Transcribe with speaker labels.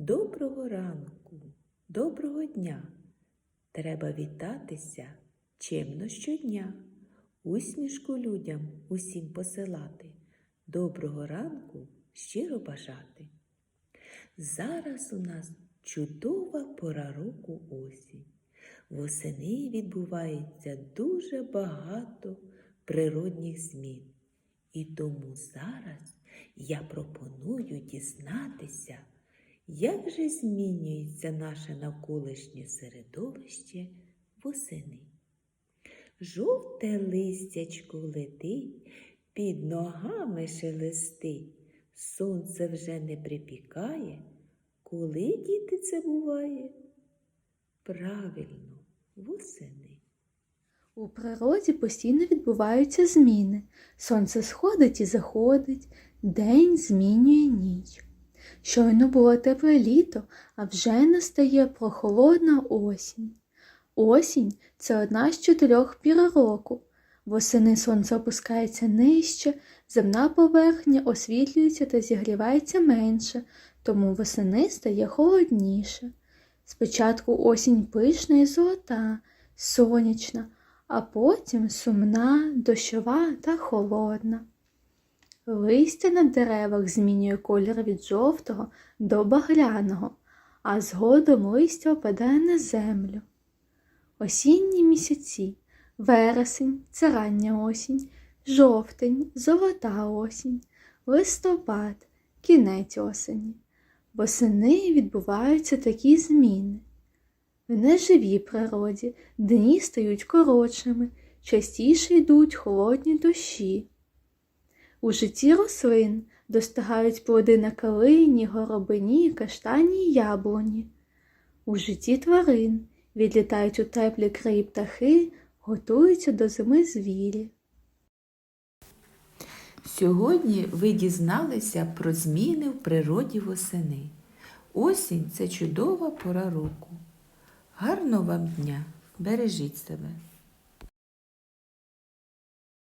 Speaker 1: Доброго ранку, доброго дня. Треба вітатися чемно щодня, усмішку людям усім посилати, доброго ранку щиро бажати. Зараз у нас чудова пора року осінь. Восени відбувається дуже багато природних змін. І тому зараз я пропоную дізнатися, як же змінюється наше навколишнє середовище восени. Жовте листячко летить, під ногами шелестить, сонце вже не припікає. Коли діти це буває? Правильно, восени.
Speaker 2: У природі постійно відбуваються зміни. Сонце сходить і заходить, день змінює ніч. Щойно було тепле літо, а вже настає прохолодна осінь. Осінь це одна з чотирьох пір року. Восени сонце опускається нижче, земна поверхня освітлюється та зігрівається менше, тому восени стає холодніше. Спочатку осінь пишна і золота, сонячна, а потім сумна, дощова та холодна. Листя на деревах змінює колір від жовтого до багряного, а згодом листя опадає на землю. Осінні місяці вересень це рання осінь, жовтень золота осінь, листопад кінець осені. Восени відбуваються такі зміни. В неживій природі дні стають коротшими, частіше йдуть холодні дощі. У житті рослин достигають плоди на калині, горобині, каштані й яблуні. У житті тварин відлітають у теплі краї птахи, готуються до зими звірі.
Speaker 1: Сьогодні ви дізналися про зміни в природі восени. Осінь це чудова пора року. Гарного вам дня! Бережіть себе!